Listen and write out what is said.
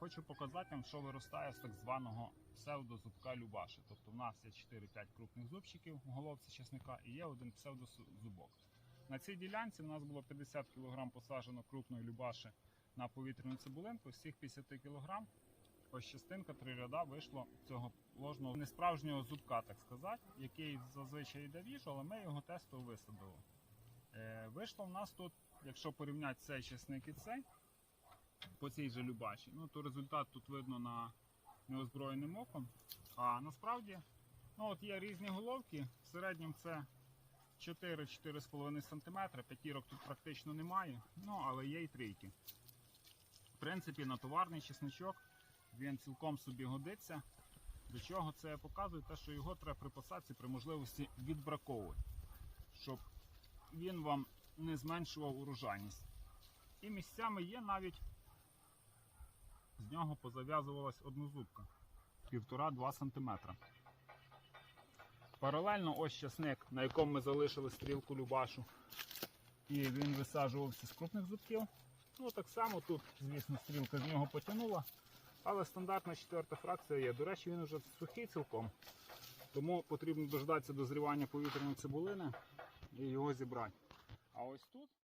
Хочу показати вам, що виростає з так званого псевдозубка Любаши. Тобто в нас є 4-5 крупних зубчиків у головці чесника і є один псевдозубок. На цій ділянці в нас було 50 кг посаджено крупної Любаши на повітряну цибулинку. З цих 50 кг ось частинка три ряда вийшло цього ложного несправжнього зубка, так сказати, який зазвичай йде в їжу, але ми його тестово висадили. Е, вийшло в нас тут, якщо порівняти цей чесник і цей, по цій же любаші, ну то результат тут видно на неозброєним оком. А насправді ну, от є різні головки. В середньому це 4-4,5 см, п'ятірок тут практично немає, ну але є і трійки. В принципі, на товарний чесничок він цілком собі годиться. До чого це показує? Те, що його треба при посадці при можливості відбраковувати, щоб він вам не зменшував урожайність. І місцями є навіть з нього позав'язувалась однозубка 1,5-2 см. Паралельно ось часник, на якому ми залишили стрілку Любашу. І він висаджувався з крупних зубків. Ну так само тут, звісно, стрілка з нього потягнула. Але стандартна четверта фракція є. До речі, він вже сухий цілком. Тому потрібно дождатися дозрівання повітряної цибулини і його зібрати. А ось тут